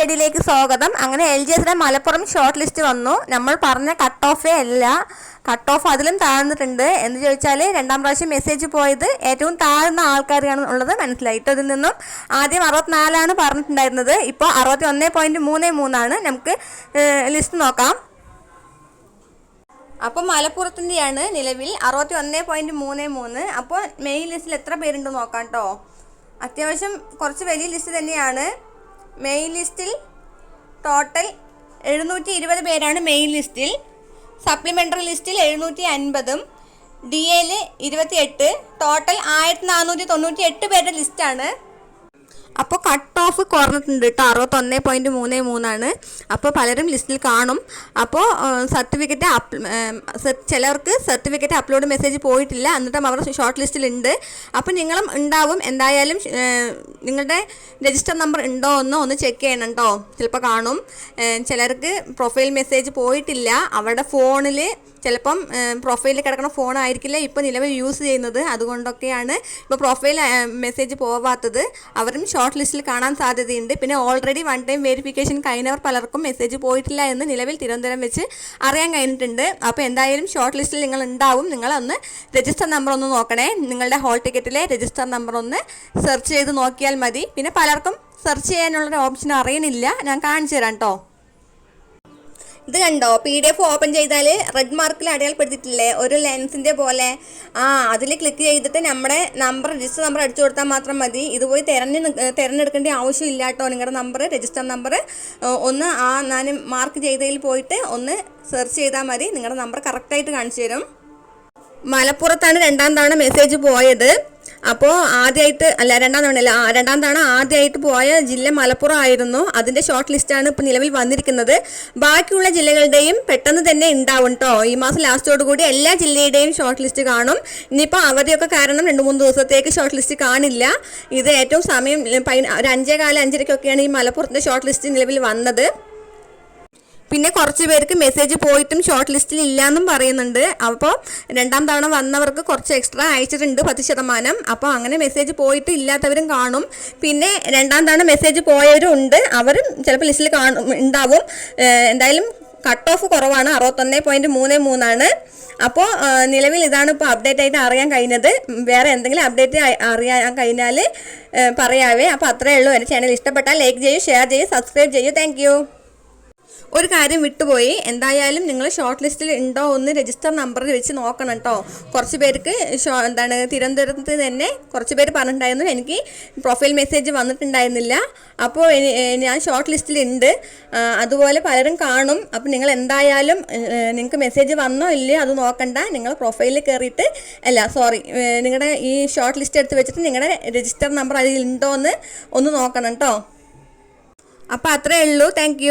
സ്റ്റഡിയിലേക്ക് സ്വാഗതം. അങ്ങനെ L G എസിന്റെ മലപ്പുറം ഷോർട്ട് ലിസ്റ്റ് വന്നു. നമ്മൾ പറഞ്ഞ കട്ട് ഓഫേ അല്ല. കട്ട് ഓഫ് അതിലും താഴ്ന്നിട്ടുണ്ട്. എന്ന് ചോദിച്ചാൽ രണ്ടാം പ്രാവശ്യം മെസ്സേജ് പോയത് ഏറ്റവും താഴ്ന്ന ആൾക്കാരാണ് ഉള്ളത്. മനസ്സിലായി. ഇതിൽ നിന്നും ആദ്യം അറുപത്തിനാലാണ് പറഞ്ഞിട്ടുണ്ടായിരുന്നത്. ഇപ്പോൾ അറുപത്തി ഒന്ന് പോയിന്റ് മൂന്ന് മൂന്നാണ്. നമുക്ക് ലിസ്റ്റ് നോക്കാം. അപ്പോൾ മലപ്പുറത്തിന്റെയാണ് നിലവിൽ അറുപത്തി ഒന്ന് പോയിന്റ് മൂന്ന്. മൂന്ന് അപ്പോൾ മെയിൻ ലിസ്റ്റിൽ എത്ര പേരുണ്ട് നോക്കാം കേട്ടോ അത്യാവശ്യം കുറച്ച് വലിയ ലിസ്റ്റ് തന്നെയാണ്. മെയിൻ ലിസ്റ്റിൽ ടോട്ടൽ എഴുന്നൂറ്റി ഇരുപത് പേരാണ് മെയിൻ ലിസ്റ്റിൽ സപ്ലിമെന്ററി ലിസ്റ്റിൽ എഴുന്നൂറ്റി അൻപതും ഡി എയിൽ ഇരുപത്തി എട്ട് ടോട്ടൽ ആയിരത്തി നാനൂറ്റി തൊണ്ണൂറ്റി എട്ട് പേരുടെ ലിസ്റ്റാണ് അപ്പോൾ കട്ട് ഓഫ് കുറഞ്ഞിട്ടുണ്ട് കേട്ടോ അറുപത്തൊന്ന് പോയിന്റ് മൂന്ന് മൂന്നാണ്. അപ്പോൾ പലരും ലിസ്റ്റിൽ കാണും. അപ്പോൾ സർട്ടിഫിക്കറ്റ് അപ് ചിലർക്ക് സർട്ടിഫിക്കറ്റ് അപ്ലോഡ് മെസ്സേജ് പോയിട്ടില്ല. എന്നിട്ടും അവർ ഷോർട്ട് ലിസ്റ്റിലുണ്ട് അപ്പോൾ നിങ്ങളും ഉണ്ടാവും. എന്തായാലും നിങ്ങളുടെ രജിസ്റ്റർ നമ്പർ ഉണ്ടോ എന്നോ ഒന്ന് ചെക്ക് ചെയ്യണം കേട്ടോ ചിലപ്പോൾ കാണും. ചിലർക്ക് പ്രൊഫൈൽ മെസ്സേജ് പോയിട്ടില്ല. അവരുടെ ഫോണിൽ ചിലപ്പം പ്രൊഫൈലിൽ കിടക്കുന്ന ഫോൺ ആയിരിക്കില്ല ഇപ്പോൾ നിലവിൽ യൂസ് ചെയ്യുന്നത്. അതുകൊണ്ടൊക്കെയാണ് ഇപ്പോൾ പ്രൊഫൈൽ മെസ്സേജ് പോവാത്തത്. അവരും ലിസ്റ്റിൽ കാണാൻ സാധ്യതയുണ്ട്. പിന്നെ ഓൾറെഡി വൺ ടൈം വെരിഫിക്കേഷൻ കഴിഞ്ഞവർ പലർക്കും മെസ്സേജ് പോയിട്ടില്ല എന്ന് നിലവിൽ തിരുവനന്തപുരം വെച്ച് അറിയാൻ കഴിഞ്ഞിട്ടുണ്ട്. അപ്പോൾ എന്തായാലും ഷോർട്ട് ലിസ്റ്റിൽ നിങ്ങൾ ഉണ്ടാവും. നിങ്ങളൊന്ന് രജിസ്റ്റർ നമ്പർ ഒന്ന് നോക്കണേ. നിങ്ങളുടെ ഹോൾ ടിക്കറ്റിലെ രജിസ്റ്റർ നമ്പർ ഒന്ന് സെർച്ച് ചെയ്ത് നോക്കിയാൽ മതി. പിന്നെ പലർക്കും സെർച്ച് ചെയ്യാനുള്ളൊരു ഓപ്ഷൻ അറിയണില്ല. ഞാൻ കാണിച്ചു തരാം കേട്ടോ ഇത് കണ്ടോ? പി ഡി എഫ് ഓപ്പൺ ചെയ്താൽ റെഡ് മാർക്കിൽ അടയാളപ്പെടുത്തിയിട്ടില്ലേ? ഒരു ലെൻസിന്റെ പോലെ. ആ അതിൽ ക്ലിക്ക് ചെയ്തിട്ട് നമ്മുടെ നമ്പർ രജിസ്റ്റർ നമ്പർ അടിച്ചു കൊടുത്താൽ മാത്രം മതി. ഇത് പോയി തിരഞ്ഞ് തിരഞ്ഞെടുക്കേണ്ട ആവശ്യമില്ല കേട്ടോ നിങ്ങളുടെ നമ്പർ രജിസ്റ്റർ നമ്പർ ഒന്ന് ആ ഞാൻ മാർക്ക് ചെയ്തതിൽ പോയിട്ട് ഒന്ന് സെർച്ച് ചെയ്താൽ മതി. നിങ്ങളുടെ നമ്പർ കറക്റ്റായിട്ട് കാണിച്ചു തരും. മലപ്പുറത്താണ് രണ്ടാം തവണ മെസ്സേജ് പോയത്. അപ്പോൾ ആദ്യമായിട്ട് അല്ല രണ്ടാം തവണ അല്ല ആ, രണ്ടാം തവണ ആദ്യമായിട്ട് പോയ ജില്ല മലപ്പുറം ആയിരുന്നു. അതിന്റെ ഷോർട്ട് ലിസ്റ്റാണ് ഇപ്പോൾ നിലവിൽ വന്നിരിക്കുന്നത്. ബാക്കിയുള്ള ജില്ലകളുടെയും പെട്ടെന്ന് തന്നെ ഉണ്ടാവും കേട്ടോ ഈ മാസം ലാസ്റ്റോട് കൂടി എല്ലാ ജില്ലയുടെയും ഷോർട്ട് ലിസ്റ്റ് കാണും. ഇനിയിപ്പോൾ അവധിയൊക്കെ കാരണം രണ്ട് മൂന്ന് ദിവസത്തേക്ക് ഷോർട്ട് ലിസ്റ്റ് കാണില്ല. ഇത് ഏറ്റവും സമയം ഒരു അഞ്ചേ കാലം അഞ്ചരയ്ക്കൊക്കെയാണ് ഈ മലപ്പുറത്തിന്റെ ഷോർട്ട് ലിസ്റ്റ് നിലവിൽ വന്നത്. പിന്നെ കുറച്ച് പേർക്ക് മെസ്സേജ് പോയിട്ടും ഷോർട്ട് ലിസ്റ്റിൽ ഇല്ലാന്നും പറയുന്നുണ്ട്. അപ്പോൾ രണ്ടാം തവണ വന്നവർക്ക് കുറച്ച് എക്സ്ട്രാ അയച്ചിട്ടുണ്ട് പത്ത് ശതമാനം. അപ്പോൾ അങ്ങനെ മെസ്സേജ് പോയിട്ട് ഇല്ലാത്തവരും കാണും. പിന്നെ രണ്ടാം തവണ മെസ്സേജ് പോയവരും ഉണ്ട്. അവരും ചിലപ്പോൾ ലിസ്റ്റിൽ കാണും ഉണ്ടാവും. എന്തായാലും കട്ട് ഓഫ് കുറവാണ്. അറുപത്തൊന്ന് പോയിന്റ് മൂന്ന് മൂന്നാണ്. അപ്പോൾ നിലവിൽ ഇതാണ് ഇപ്പോൾ അപ്ഡേറ്റ് ആയിട്ട് അറിയാൻ കഴിഞ്ഞത്. വേറെ എന്തെങ്കിലും അപ്ഡേറ്റ് അറിയാൻ കഴിഞ്ഞാൽ പറയാവേ. അപ്പോൾ അത്രയേ ഉള്ളൂ. എന്റെ ചാനൽ ഇഷ്ടപ്പെട്ടാൽ ലൈക്ക് ചെയ്യൂ ഷെയർ ചെയ്യൂ സബ്സ്ക്രൈബ് ചെയ്യൂ. താങ്ക് ഒരു കാര്യം വിട്ടുപോയി. എന്തായാലും നിങ്ങൾ ഷോർട്ട് ലിസ്റ്റിൽ ഉണ്ടോ ഒന്ന് രജിസ്റ്റർ നമ്പറിൽ വെച്ച് നോക്കണം കേട്ടോ കുറച്ച് പേർക്ക് എന്താണ് തിരുവനന്തപുരത്ത് തന്നെ കുറച്ച് പേര് പറഞ്ഞിട്ടുണ്ടായിരുന്നു. എനിക്ക് പ്രൊഫൈൽ മെസ്സേജ് വന്നിട്ടുണ്ടായിരുന്നില്ല. അപ്പോൾ ഞാൻ ഷോർട്ട് ലിസ്റ്റിൽ ഉണ്ട് അതുപോലെ പലരും കാണും. അപ്പോൾ നിങ്ങൾ എന്തായാലും നിങ്ങൾക്ക് മെസ്സേജ് വന്നോ ഇല്ലയോ അത് നോക്കണ്ട. നിങ്ങൾ പ്രൊഫൈലിൽ കയറിയിട്ട് അല്ല സോറി നിങ്ങളുടെ ഈ ഷോർട്ട് ലിസ്റ്റ് എടുത്ത് വെച്ചിട്ട് നിങ്ങളുടെ രജിസ്റ്റർ നമ്പർ അതിൽ ഉണ്ടോ എന്ന് ഒന്ന് നോക്കണം കേട്ടോ അപ്പോൾ അത്രയേ ഉള്ളൂ. താങ്ക്